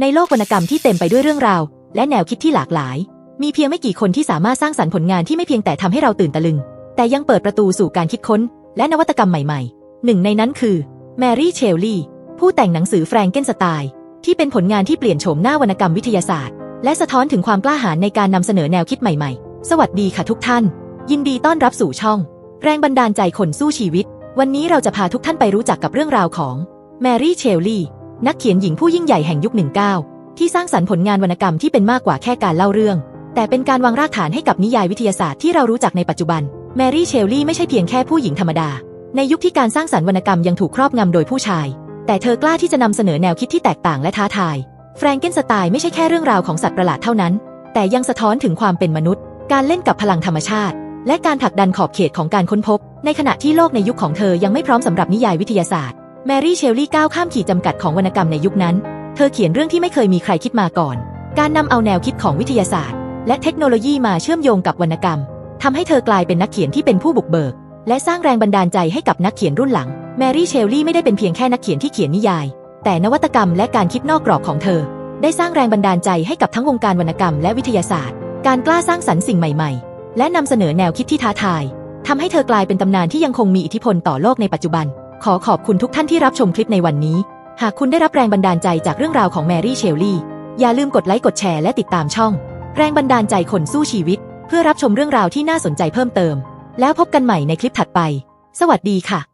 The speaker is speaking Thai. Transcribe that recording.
ในโลกวรรณกรรมที่เต็มไปด้วยเรื่องราว และแนวคิดที่หลากหลาย มีเพียงไม่กี่คนที่สามารถสร้างสรรค์ผลงานที่ไม่เพียงแต่ทำให้เราตื่นตะลึง แต่ยังเปิดประตูสู่การคิดค้น และนวัตกรรมใหม่ๆ หนึ่งในนั้นคือแมรี่เชลลี่ผู้แต่งหนังสือแฟรงเกนสไตน์ที่เป็นผลงานที่เปลี่ยนโฉมหน้าวรรณกรรมวิทยาศาสตร์ และสะท้อนถึงความกล้าหาญในการนำเสนอแนวคิดใหม่ๆ สวัสดีค่ะทุกท่าน ยินดีต้อนรับสู่ช่อง แรงบันดาลใจคนสู้ชีวิต วันนี้เราจะพาทุกท่านไปรู้จักกับเรื่องราวของแมรี่เชลลี่ นักเขียนหญิงผู้ยิ่งใหญ่แห่งยุค 19 ที่สร้างสรรค์ผลงานวรรณกรรมที่เป็นมากกว่าแค่การเล่าเรื่อง แต่เป็นการวางรากฐานให้กับนิยายวิทยาศาสตร์ที่เรารู้จักในปัจจุบัน แมรี่เชลลี่ไม่ใช่เพียงแค่ผู้หญิงธรรมดา ในยุคที่การสร้างสรรค์วรรณกรรมยังถูกครอบงำโดยผู้ชาย แต่เธอกล้าที่จะนำเสนอแนวคิดที่แตกต่างและท้าทาย แฟรงเกนสไตน์ไม่ใช่แค่เรื่องราวของสัตว์ประหลาดเท่านั้น แต่ยังสะท้อนถึงความเป็นมนุษย์ การเล่นกับพลังธรรมชาติ และการผลักดันขอบเขตของการค้นพบ ในขณะที่โลกในยุคของเธอยังไม่พร้อมสำหรับนิยายวิทยาศาสตร์ แมรี่เชลลี่ก้าวข้ามขีดจำกัดของวรรณกรรมในยุคนั้น เธอเขียนเรื่องที่ไม่เคยมีใครคิดมาก่อน การนำเอาแนวคิดของวิทยาศาสตร์ และเทคโนโลยีมาเชื่อมโยงกับวรรณกรรมทำให้เธอกลายเป็นนักเขียนที่เป็นผู้บุกเบิก และสร้างแรงบันดาลใจให้กับนักเขียนรุ่นหลัง แมรี่เชลลี่ไม่ได้เป็นเพียงแค่นักเขียนที่เขียนนิยาย แต่นวัตกรรมและการคิดนอกกรอบของเธอ ได้สร้างแรงบันดาลใจให้กับทั้งวงการวรรณกรรมและวิทยาศาสตร์ การกล้าสร้างสรรค์สิ่งใหม่ ๆ และนำเสนอแนวคิดที่ท้าทายทำให้เธอกลายเป็นตำนานที่ยังคงมีอิทธิพลต่อโลกในปัจจุบัน ขอขอบคุณทุกท่านที่รับชมคลิปในวันนี้ หากคุณได้รับแรงบันดาลใจจากเรื่องราวของแมรี่เชลลี่ อย่าลืมกดไลค์กดแชร์และติดตามช่อง แรงบันดาลใจคนสู้ชีวิต เพื่อรับชมเรื่องราวที่น่าสนใจเพิ่มเติม แล้วพบกันใหม่ในคลิปถัดไป สวัสดีค่ะ